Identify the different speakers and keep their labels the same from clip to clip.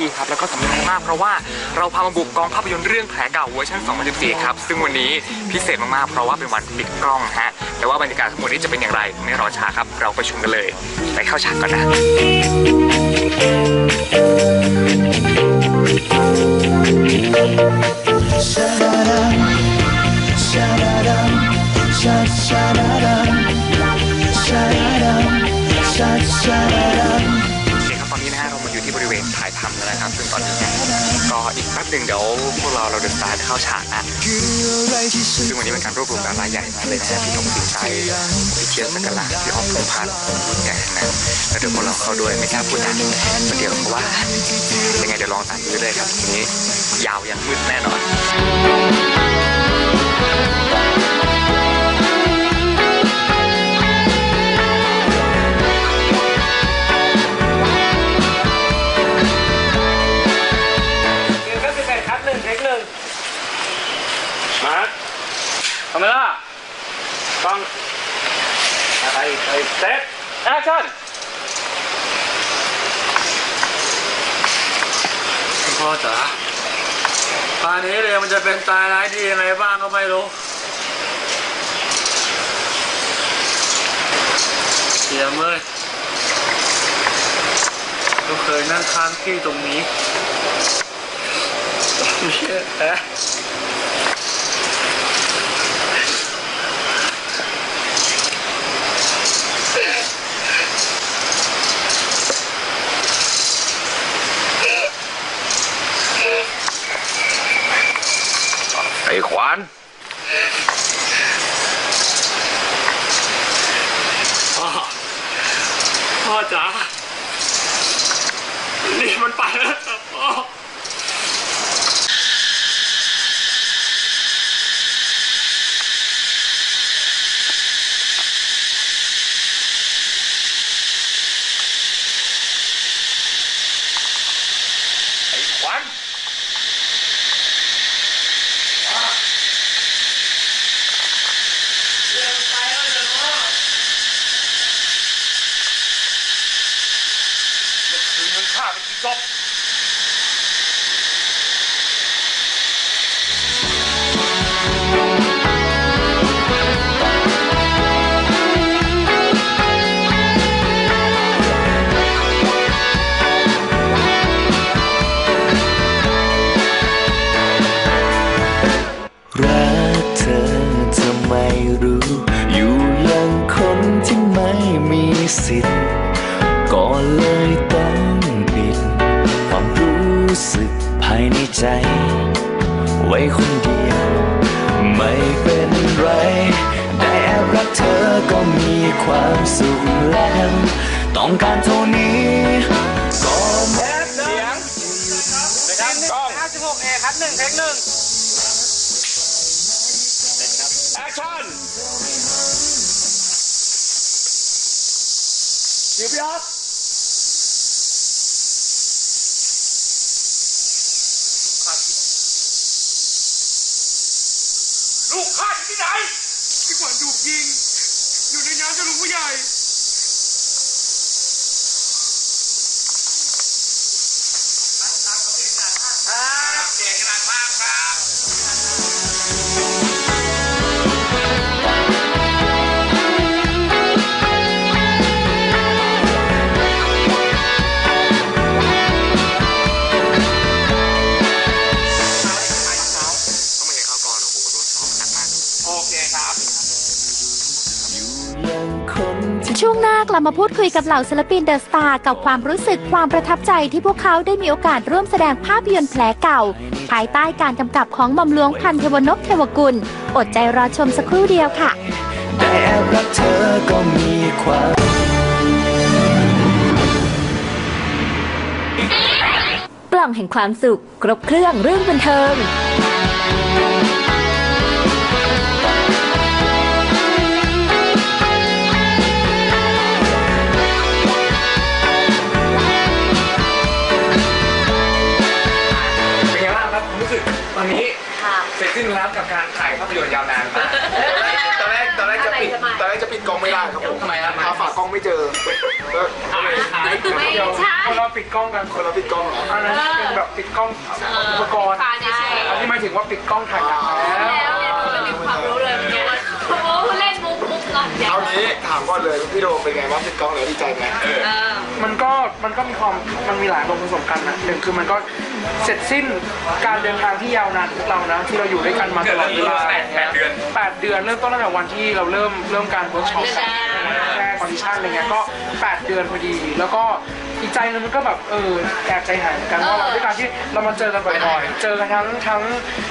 Speaker 1: ที่ครับแล้วก็สำคัญมากเพราะว่าเราพามาบุกกองภาพยนตร์เรื่องแผลเก่าเวอร์ชัน2014ครับซึ่งวันนี้พิเศษมากๆเพราะว่าเป็นวันปิดกล้องฮะแต่ว่าบรรยากาศทั้งหมดนี้จะเป็นอย่างไรไม่รอช้าครับ เราไปชมกันเลยไปเข้าฉากก่อนนะโอเคครับ หนึ่งเดี๋ยวพวกเราเราเดินสายจะเข้าฉากนะซึ่งวันนี้เป็นการรวบรวมดาราใหญ่มากเลยนะฮะพี่ธงสินใจพี่เทียนสักการะพี่ออฟพงษ์พัฒน์ใหญ่ทั้งนั้นแล้วเดี๋ยวพวกเราเข้าด้วยไม่กล้าพูดนะเดี๋ยวเพราะว่ายังไงเดี๋ยวลองตามดูเลยครับทีนี้ยาวยันมืดแน่นอน
Speaker 2: เมล่ากล้องอะไรไปเซตแอคชั่นพ่อจ๋าป่านี้เลยมันจะเป็นตายร้ายดียังไงบ้างก็ไม่รู้เสียเมื่อยก็เคยนั่งค้างที่ตรงนี้เชี่ย แอะไอ้ ค
Speaker 3: วามสุขแล้วต้องการเท่านี้ก็ไม่
Speaker 2: เสียงนะครับกล้อง56 A คัดหนึ่งเทคหนึ่งแอคชั่นเสียงพี่ออสลูกข้าอยู่ที่ไหน
Speaker 1: พี่ขวัญถูกยิง อยู่ในน้ำจา
Speaker 2: ก
Speaker 4: ลับมาพูดคุยกับเหล่าศิลปินเดอะสตาร์กับความรู้สึกความประทับใจที่พวกเขาได้มีโอกาสร่วมแสดงภาพยนตร์แผลเก่า ภายใต้การกำกับของหม่อมหลวงพันเทวนพเทวกุล อดใจรอชมสักครู่เดียวค่ะ
Speaker 3: ได้แอบรักเธอก็มีความ
Speaker 5: กล่องแห่งความสุข ครบเครื่องเรื่องบันเทิง
Speaker 1: เป็นไง อนนี้เสร็จสิ้นแล้วกับการถ่ายภาพยนตร์ยาวนานมาก
Speaker 2: ตอนแรกตอนแรกจะ
Speaker 6: ปิดตอนแรกจะปิดกล้องไม่ได้ครับผม
Speaker 1: ทำไมครับ
Speaker 6: หาฝากกล้องไม่เจอก็
Speaker 7: ไม่
Speaker 8: เดี๋ยว
Speaker 7: ใช่
Speaker 8: คนเราปิดกล้องกัน
Speaker 6: คนเราปิดกล้องเหรอ
Speaker 8: อันนั้นเป็นแบบปิดกล้องอุปกรณ์
Speaker 7: ฟาเฉย
Speaker 8: อันนี้หมายถึงว่าปิดกล้องถ่ายหนัง
Speaker 7: ใหญ่
Speaker 6: เอางี้ถามก่อนเลยพี่โดมเป็นไงบ้างปิดกล้องแล้วดีใจไหม
Speaker 7: เออ
Speaker 8: มันก็มันก็มีความมันมีหลายอารมณ์ผสมกันนะหนึ่งคือมันก็เสร็จสิ้นการเดินทางที่ยาวนานของพวกเรานะที่เราอยู่ด้วยกันมาตลอดเวลา
Speaker 1: แปดแปดเดือน
Speaker 8: แปดเดือนเริ่มต้นตั้งแต่วันที่เราเริ่มเริ่มการเวิร์กช็อปกันแค่คอนดิชั่นอะไรเงี้ยก็แปดเดือนพอดี แล้วก็ อีกใจนึงมันก็แบบเออแอบใจหายเหมือนกันว่าเราด้วยการที่เรามาเจอกันบ่อยๆ เจอกันทั้งทั้ง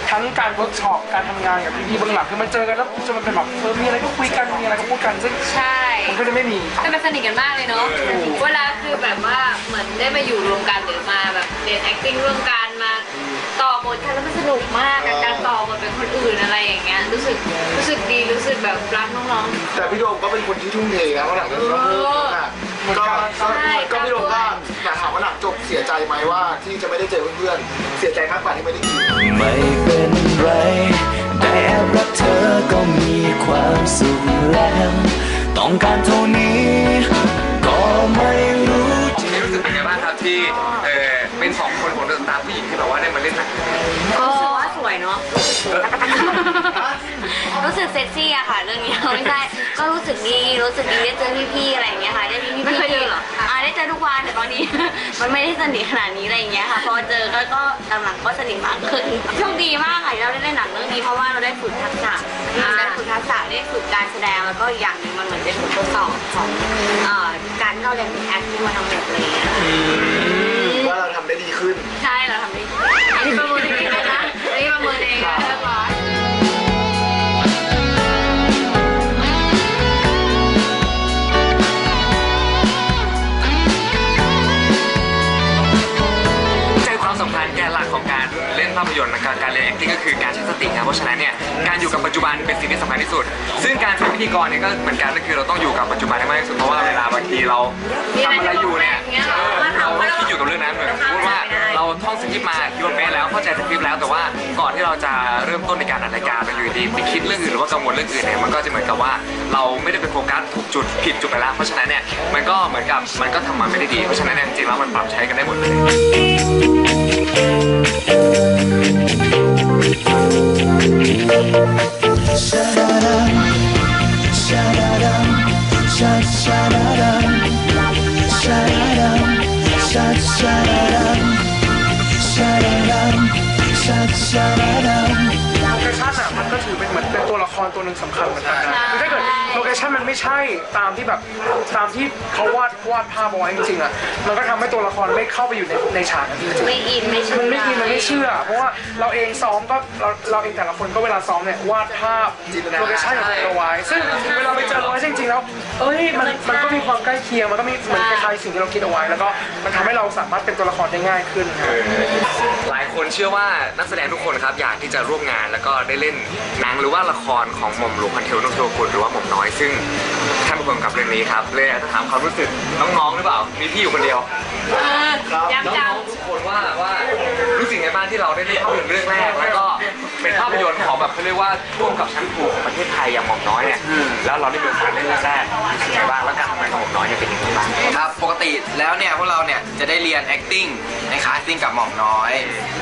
Speaker 8: ทั้งการเวิร์กช็อปการทำงานกับพี่ๆเบื้องหลังคือมันเจอกันแล้วจนมันเป็นแบบเออมีอะไรก็คุยกันมีอะไรก็พูดกันซึ่ง
Speaker 7: ใช่
Speaker 8: มันก็จะไม่มี
Speaker 7: แต่มันสนิทกันมากเลยเนาะ เวลาคือแบบว่าเหมือนได้มาอยู่รวมกันหรือมาแบบเรียน acting ร่วมกันมาต่อบทกันแล้วมันสนุกมากกับการต่อบทเป็นคนอื่นอะไรอย่างเงี้ย รู้สึกรู้สึกดีรู้สึกแบบรักน้อง
Speaker 6: แต่พี่โดมก็เป็นคนที่ทุ่มเทนะว่าหนังเรื่องนี้ก็เพิ่มหนัก ก็ก็
Speaker 7: ใช่
Speaker 6: ก็พี่โดมก็อยากถามว่าหนังจบเสียใจไหมว่าที่จะไม่ได้เจอเพื่อนๆเสียใจมากกว่าที่ไม่ได้กิน
Speaker 2: ไม่เป็นไรแต่แอบรักเธอก็มีความสุขแล้วต้องการเท่านี้ ก็ไม่รู้
Speaker 1: วันนี้รู้สึกเป็นไงบ้างครับที่เออเป็นสองคนของเดอะสตาร์ผู้หญิงที่แบบว่าได้มาเล่นหนัง
Speaker 7: ๆก็ ว่าสวยเนาะ
Speaker 9: รู้สึกเซ็กซี่อะค่ะ เรื่องนี้ไม่ใช่ ก็รู้สึกดี รู้สึกดีได้เจอพี่ๆอะไรอย่างเงี้ยค่ะ ได้มีพี่ๆ
Speaker 7: ไม่เคยเจอเหรอ
Speaker 9: อ่าได้เจอทุกวันแต่ตอนนี้ มันไม่ได้สนิทขนาดนี้อะไรอย่างเงี้ยค่ะ พอเจอก็ก็หลังๆก็สนิทมากขึ้นโชคดีมากค่ะที่เราได้เล่นหนังเรื่องนี้เพราะว่าเราได้ฝึกทักษะได้ฝึกทักษะได้ฝึกการแสดงแล้วก็อีกอย่างหนึ่งมันเหมือนเป็นบททดสอบของเอ่อการที่เราเรียนแอคที่มาทำแบบนี้ย
Speaker 6: ว่าเราทำได้ดีขึ้น
Speaker 9: ใช่เราทำได้ดี
Speaker 7: อันนี้ประเมิน
Speaker 1: ใจความสำคัญแกนหลักของการเล่นภาพยนตร์และการการเล่น acting ก็คือการใช้สติครับเพราะฉะนั้นเนี่ย อยู่กับปัจจุบันเป็นสิ่งที่สำคัญที่สุด ซึ่งการเป็นพิธีกรเนี่ยก็เหมือนกันก็คือเราต้องอยู่กับปัจจุบันให้มากที่สุดเพราะว่าเวลาบางทีเราทำอะไรอยู่เนี่ยเออเราคิดอยู่กับเรื่องนั้นเหมือนพูดว่าเราท่องสคริปต์มาคิดว่าเป๊ะแล้วเข้าใจสคริปต์แล้วแต่ว่าก่อนที่เราจะเริ่มต้นในการอัดรายการเราอยู่ดีไปคิดเรื่องอื่นหรือว่ากังวลเรื่องอื่นเนี่ยมันก็จะเหมือนกับว่าเราไม่ได้ไปโฟกัสถูกจุดผิดจุดไปแล้วเพราะฉะนั้นเนี่ยมันก็เหมือนกับมันก็ทำมาไม่ได้ดีเพราะฉะนั้นเนี่ยจริงๆแล้วมันปรับใช้กันได้หมดเลย
Speaker 8: แบบตามที่เขาวาด วาดภาพเอาไว้จริงๆอะมันก็ทำให้ตัวละครไม่เข้าไปอยู่ในในฉากนั้นจริงๆ
Speaker 9: ไม่อินไม่เชื่อ
Speaker 8: มันไม่กินมันไม่เชื่อ เพราะว่าเราเองซ้อมก็เราเราเองแต่ละคนก็เวลาซ้อมเนี่ยวาดภาพ
Speaker 6: จินตนาการ
Speaker 8: โลเคชั่นของตัวเองเอาไว้ซึ่งเวลาไปเจอโลเคชั่นจริงๆแล้ว เอ้ยมันมันก็มีความใกล้เคียงมันก็มีเหมือนคล้ายๆสิ่งที่เราคิดเอาไว้แล้วก็มันทำให้เราสามารถเป็นตัวละครได้ง่ายขึ้นครับ
Speaker 1: หลายคนเชื่อว่านักแสดงทุกคนครับอยากที่จะร่วมงานแล้วก็ได้เล่นหนังหรือว่าละครของหม่อมหลวงพันเทวนุเทวกุลหรือว่าหม่อมน้อยซึ่งท่านผู้กำกับเรื่องนี้ครับเลยอยากจะถามความรู้สึกน้องๆหรือเปล่า มีพี่อยู่คนเดียว
Speaker 7: ย้ำ
Speaker 1: น้
Speaker 7: จัง
Speaker 1: องๆทุกคนว่าว่ารู้สึกไงบ้างที่เราได้เล่นภาพยนตร์เรื่องแรก แล้วก็เป็นภาพยนตร์ของแบบเขาเรียกว่าร่วมกับชั้นครูของประเทศไทยอย่างหม่อมน้อยเนี่ยแล้วเราได้มีโอกาสเล่นเรื่องแรกรู้สึกไงบ้างแล้วการทำงานของหม่อมน้อยเนี่ยเป็นยังไงบ้าง
Speaker 10: ครับ ปกติแล้วเนี่ยพวกเราเนี่ยจะได้เรียน acting ในคลาส acting กับหม่อมน้อย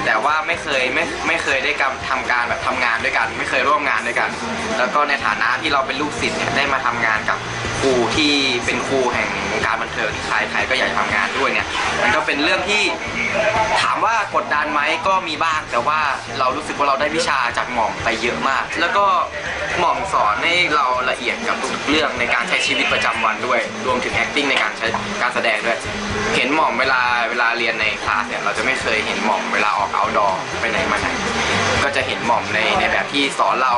Speaker 10: แต่ว่าไม่เคยไม่ไม่เคยได้กำทำการแบบทำงานด้วยกัน ไม่เคยร่วมงานด้วยกัน แล้วก็ในฐานะที่เราเป็นลูกศิษย์เนี่ยได้มาทำงานกับ ครูที่เป็นครูแห่งวงการบันเทิงที่ใครใครก็อยากจะทำงานด้วยเนี่ยมันก็เป็นเรื่องที่ถามว่ากดดันไหมก็มีบ้างแต่ว่าเรารู้สึกว่าเราได้วิชาจากหม่อมไปเยอะมาก แล้วก็หม่อมสอนให้เราละเอียดกับทุกๆเรื่องในการใช้ชีวิตประจำวันด้วย รวมถึง acting ในการใช้การแสดงด้วย เห็นหม่อมเวลาเวลาเรียนในคลาสเนี่ยเราจะไม่เคยเห็นหม่อมเวลาออก outdoor ไปไหนมาไหน ก็จะเห็นหม่อมในในแบบที่สอนเรา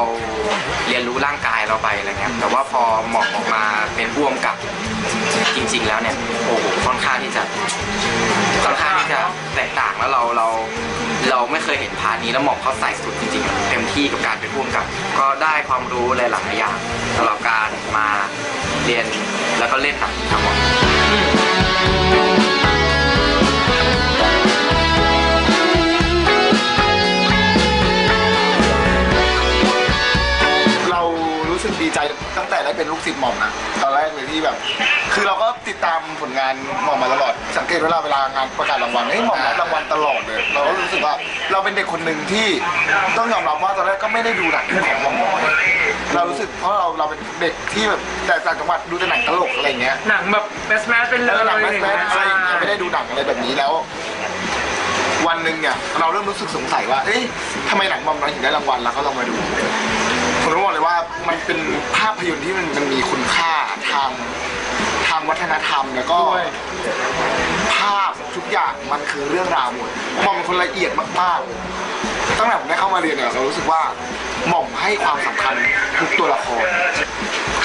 Speaker 10: เรียนรู้ร่างกายเราไปอะไรเงี้ยแต่ว่าพอหม่อมออกมาเป็นผู้กำกับจริง ๆ แล้วเนี่ยโอ้โหค่อนข้างที่จะค่อนข้างที่จะแตกต่างแล้วเราเราเราไม่เคยเห็นพาร์ทนี้แล้วหม่อมเขาใส่สุดจริงๆ เต็มที่กับการเป็นผู้กำกับ ก็ได้ความรู้หลายๆอย่างสำหรับการมาเรียนแล้วก็เล่นหนังทั้งหมด
Speaker 6: ใจตั้งแต่ได้เป็นกศิษย์หม่อมนะตอนแรกเลยที่แบบ คือเราก็ติดตามผลงานหม่อมมาตลอดสังเกตเวลาเวลางานประกาศรางวัลเฮ้ยหม่อมรับรางวัลตลอดเลย เราก็รู้สึกว่าเราเป็นเด็กคนหนึ่งที่ต้องยอมรับว่าตอนแรกก็ไม่ได้ดูหนังของหม่อมน้อยเรารู้สึกเพราะเราเราเป็นเด็กที่แบบแต่ต่างจังหวัดดูแต่หนังตลกอะไรเงี้ย
Speaker 8: หนังแบบแมสแมสเป็นเล
Speaker 6: เอยอหนังแม
Speaker 8: อะ
Speaker 6: ส
Speaker 8: ไร
Speaker 6: แมสอะไรอย่างเงี้ย
Speaker 8: เงี้ย
Speaker 6: ไม่ได้ดูหนังอะไรแบบนี้แล้ว วันหนึ่งเนี่ยเราเริ่มรู้สึกสงสัยว่า เอ๊ะทำไมหนังบอมน้อยถึงได้รางวัลแล้วก็ลองมาดู ผมต้องบอกเลยว่ามันเป็นภาพยนตร์ที่มันมันมีคุณค่าทางทางวัฒนธรรมแล้วก็ ภาพทุกอย่างมันคือเรื่องราวหมดหม่อมเป็นคนละเอียดมากๆ ตั้งแต่ผมได้เข้ามาเรียนเนี่ยเรารู้สึกว่าหม่อมให้ความสำคัญทุกตัวละคร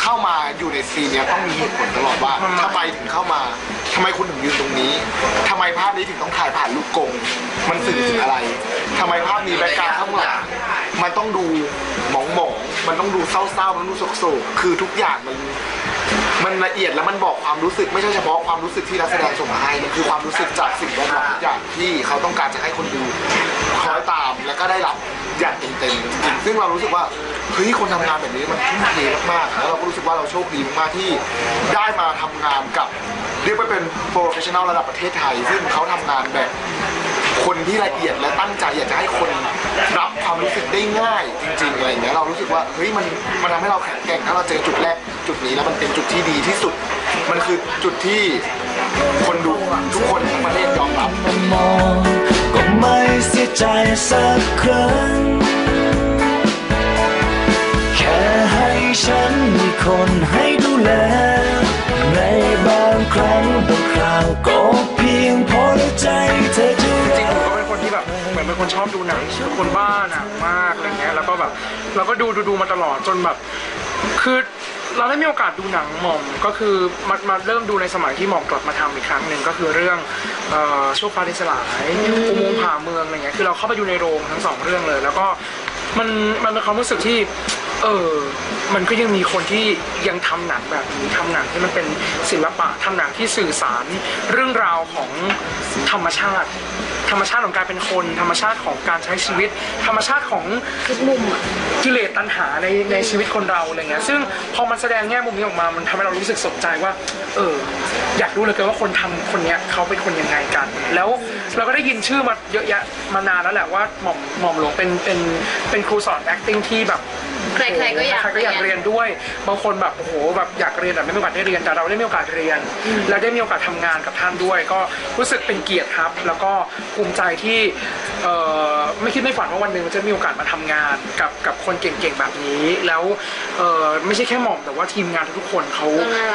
Speaker 6: เข้ามาอยู่ในซีนเนี้ยต้องมีเหตุผลตลอดว่าทำไมถึงเข้ามาทำไมคุณถึงยืนตรงนี้ทำไมภาพนี้ถึงต้องถ่ายผ่านลูกกงมันสื่อถึงอะไรทำไมภาพนี้แบ็คกราวด์ข้างหลัง มันต้องดูหมองหมองๆมันต้องดูเศร้าๆมันต้องดูโศกๆคือทุกอย่างมันมันละเอียดแล้วมันบอกความรู้สึกไม่ใช่เฉพาะความรู้สึกที่นักแสดงส่งมาให้มันคือความรู้สึกจากสิ่งแวดล้อมทุกอย่างที่เขาต้องการจะให้คนดูคอยตามแล้วก็ได้รับอย่างเต็มๆซึ่งเรารู้สึกว่าเฮ้ยคนทำงานแบบนี้มันทุ่มเทมากๆแล้วเราก็รู้สึกว่าเราโชคดีมากๆที่ได้มาทำงานกับเรียกว่าเป็นโปรเฟชชั่นอลระดับประเทศไทย ซึ่งเขาทำงานแบบ คนที่ละเอียดและตั้งใจอยากจะให้คนรับความรู้สึกได้ง่ายจริงๆอะไรอย่างเงี้ยเรารู้สึกว่าเฮ้ยมันมันทำให้เราแข็งแกร่งถ้าเราเจอจุดแรกจุดนี้แล้วมันเป็นจุดที่ดีที่สุด มันคือจุดที่คนดูทุกคนทั้งประเทศยอมรับ
Speaker 2: มองก็ไม่เสียใจสักครั้งแค่ให้ฉันมีคนให้ดูแล ในบางครั้งบางคราวก็เพียงพอแล้วใจเธอ
Speaker 8: ผม
Speaker 2: ก็
Speaker 8: เป็นคนที่แบบเหมือนเป็นคนชอบดูหนังคนบ้าหนังมากอะไรเงี้ยแล้วก็แบบเราก็ดูดูดูมาตลอดจนแบบ คือเราได้มีโอกาสดูหนังหม่อมก็คือมามาเริ่มดูในสมัยที่หม่อมกลับมาทำอีกครั้งหนึ่งก็คือเรื่องเอ่อโชคฟ้าดิสลายอุโมงค์ผ่าเมืองอะไรเงี้ยคือเราเข้าไปดูในโรงทั้งสองเรื่องเลย แล้วก็มันมันเป็นความรู้สึกที่ เออมันก็ยังมีคนที่ยังทำหนังแบบนี้ทำหนังที่มันเป็นศิลปะทำหนังที่สื่อสารเรื่องราวของธรรมชาติ ธรรมชาติของการเป็นคน ธรรมชาติของการใช้ชีวิต ธรรมชาติของทุกมุมกิเลสตัณหาในในชีวิตคนเราอะไรเงี้ยซึ่งพอมันแสดงแง่มุมนี้ออกมามันทำให้เรารู้สึกสนใจว่า เออ อยากรู้เหลยเกินว่าคนทำคนเนี้ยเขาเป็นคนยังไงกัน แล้วเราก็ได้ยินชื่อมาเยอะแยะมานานแล้วแหละว่าหม่อมหม่อมหลวงเป็นเป็นเป็นครูสอน acting ที่แบบ
Speaker 7: ใครๆก็อยาก
Speaker 8: ใครๆก็อยาก
Speaker 7: เรี
Speaker 8: เรี
Speaker 7: ย
Speaker 8: ย
Speaker 7: น
Speaker 8: นด้วย บางคนแบบโอ้โหแบบอยากเรียนแต่ไม่มีโอกาสได้เรียนแต่เราได้มีโอกาสเรียน และได้มีโอกาสทำงานกับท่านด้วย ก็รู้สึกเป็นเกียรติครับ แล้วก็ภูมิใจที่เอ่อไม่คิดไม่ฝันว่าวันหนึ่งจะมีโอกาสมาทำงานกับกับคนเก่งๆแบบนี้ แล้วเอ่อไม่ใช่แค่หม่อมแต่ว่าทีมงานทุกๆคนเขา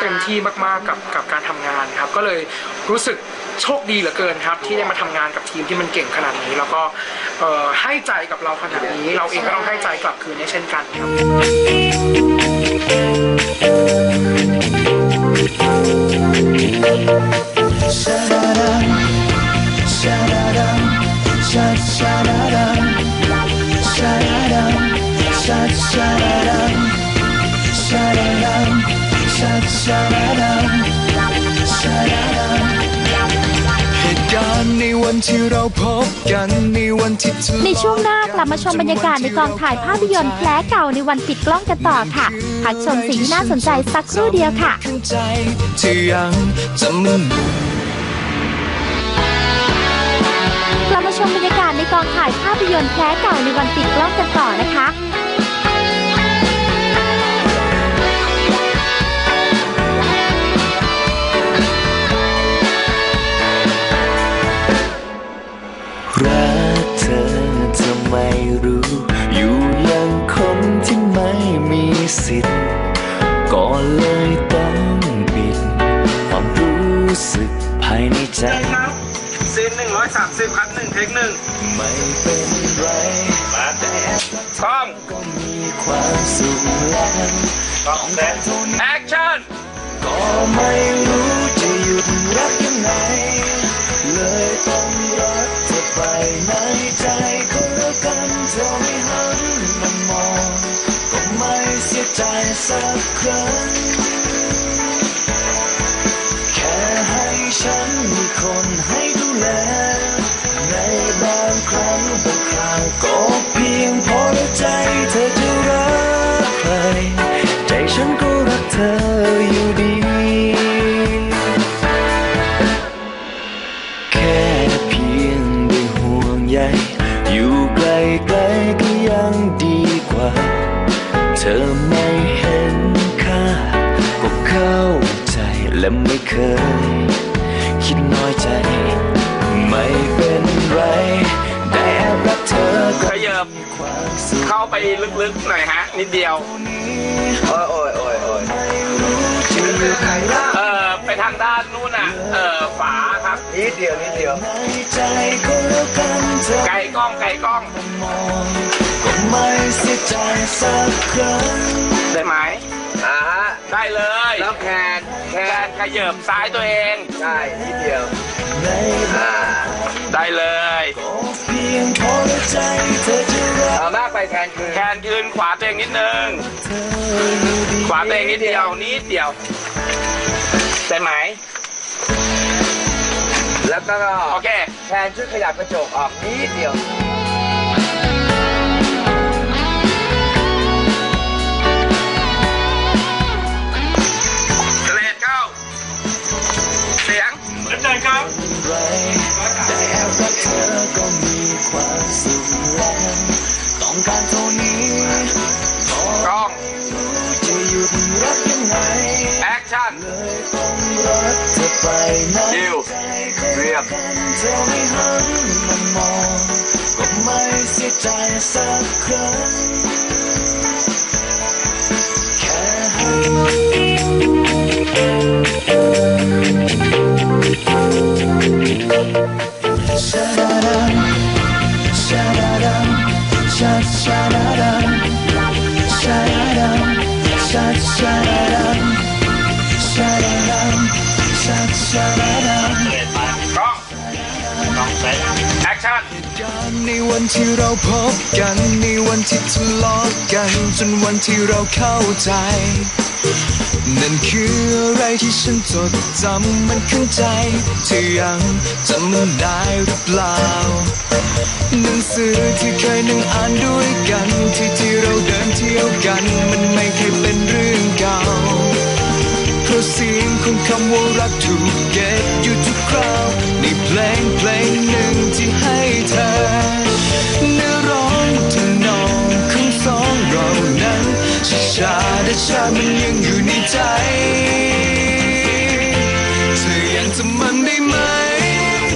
Speaker 8: เต็มที่มากๆกับกับการทำงานครับ ก็เลยรู้สึก โชคดีเหลือเกินครับ ที่ได้มาทำงานกับทีมที่มันเก่งขนาดนี้ แล้วก็เอ่อให้ใจกับเราขนาดนี้ เราเองก็ต้องให้ใจกลับคืนให้เช่นกันครับ
Speaker 2: เห ในวันที่เราพบกันในวันที่เธอ
Speaker 4: ในช่วงหน้ากลับมาชมบรรยากาศในกองถ่ายภาพยนตร์แผลเก่าในวันปิดกล้องกันต่อค่ะพักชมสิ่งที่น่าสนใจสักครู่เดียวค่ะ
Speaker 2: ขึ้นใจที่ยังจำมัน
Speaker 4: กลับมาชมบรรยากาศในกองถ่ายภาพยนตร์แผลเก่าในวันปิดกล้องกันต่อนะคะ
Speaker 2: รักเธอเธอไม่รู้ อยู่ยังคนที่ไม่มีสิทธิ์ก็เลยต้องปิด ความรู้สึกภายในใจ
Speaker 8: ครับซีนหนึ่งร้อยสามสิบครับหนึ่งเทคหนึ่ง
Speaker 2: ไม่เป็นไร
Speaker 8: กล้อง
Speaker 2: ก็มีความสุขแล้ว
Speaker 8: กล้องเซตแอคชั่น
Speaker 2: ก็ ไม่รู้จะหยุดรักยังไง เลยต้องรักเธอไปในใจก็แล้วกันเธอไม่หันมามองก็ไม่เสียใจสักครั้ง แค่ให้ฉันมีคนให้ดูแล ลึก
Speaker 11: ๆหน่อย
Speaker 12: ฮะ นิดเดียว
Speaker 2: โอ้ยโอ้ยโอ้ยโอ้ย
Speaker 12: เออไปทางด้านนู้นอะ เออฝาครับ
Speaker 2: นิดเดียวนิดเดียว
Speaker 12: ไก่กล้องไก่กล้อง
Speaker 11: มองได้
Speaker 12: ไหม
Speaker 2: อ่าฮะ
Speaker 12: ได้เลย
Speaker 2: แล้วแขนแขน
Speaker 12: ขยับซ้ายตัวเอง
Speaker 2: ใช่นิดเดียว อ่า
Speaker 12: ได้เลย
Speaker 11: พียงพอและใจเธอจะรัก
Speaker 2: เอามากไปแขนคืน
Speaker 12: แขนยืนขวาตัวเองนิดนึง
Speaker 11: เธออยู่ดี
Speaker 12: ขวาตัวเองนิดเดียวนิดเดียวได้ไหม
Speaker 2: แล้วก็
Speaker 12: โอเค
Speaker 2: แขนช่วยขยับกระจกออกนิดเดียว
Speaker 11: แอค
Speaker 12: ชั่น
Speaker 11: เลยต้องรักเธอไปนะ
Speaker 12: ดิว
Speaker 11: ใจก็
Speaker 12: เรียบ
Speaker 11: กันเธอไม่หันมามองก็ไม่เสียใจสักครั้งแค่ให้ ในวันที่เราพบกัน ในวันที่ทะเลาะกัน จนวันที่เราเข้าใจ นั่นคืออะไรที่ฉันจดจำมันขึ้นใจเธอยังจำมันได้หรือเปล่าหนังสือที่เคยนั่งอ่านด้วยกัน ที่ที่เราเดินเที่ยวกัน มันไม่เคยเป็นเรื่องเก่าเพราะเสียงของคำว่ารักถูกเก็บอยู่ทุกคราวในเพลงเพลงหนึ่งที่ให้เธอ มันยังอยู่ในใจ เธอยังจำมันได้ไหม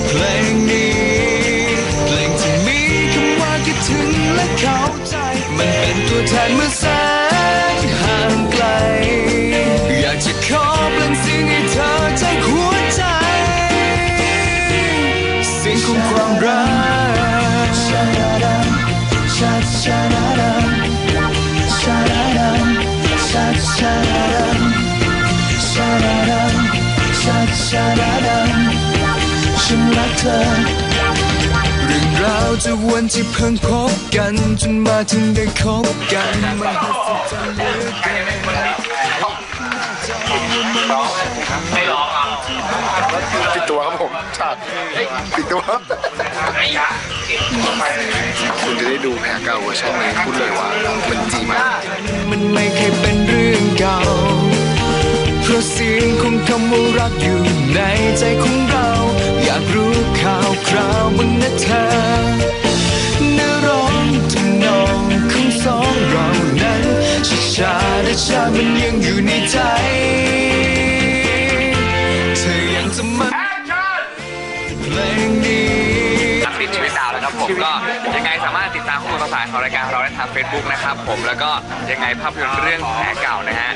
Speaker 11: เพลงนี้ เพลงที่มีคำว่าคิดถึงและเข้าใจ มันเป็นตัวแทนเมื่อแสนห่างไกล อยากจะขอเปล่งเสียงให้เธอจากหัวใจ เสียงของความรักชา ชาชาดาดัมชาดาดัมชาชาดาดัมฉันรักเธอ เรื่องราวจากวันที่เพิ่งพบกัน จนมาถึงได้คบกันมา
Speaker 12: ไม่ร้องอะ
Speaker 6: ติดตัวครับผมฉากติดตัวคุณจะได้ดูแผลเก่าเวอร์ชันนี้พูดเลยว่า มันดีมาก
Speaker 11: มันไม่เคยเป็นำว่ารักอยู่ในใจของเรา อยากรู้ข่าวคราวบ้างนะเธอเนื้อร้องทำนองของสองเรานั้นชาชาและชามันยังอยู่ในใจ เธอยังจะมัน
Speaker 12: แอคชั่น
Speaker 11: เพลงนี้
Speaker 1: ผมก็ยังไงสามารถติดตามข้อมูลข่าวสารของรายการเราได้ทาง Facebook นะครับผมแล้วก็ยังไงภาพยนตร์เรื่องแผลเก่านะฮะ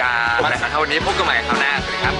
Speaker 1: จะมาแต่เท่านี้พบกันใหม่คราวหน้าสวัสดีครับ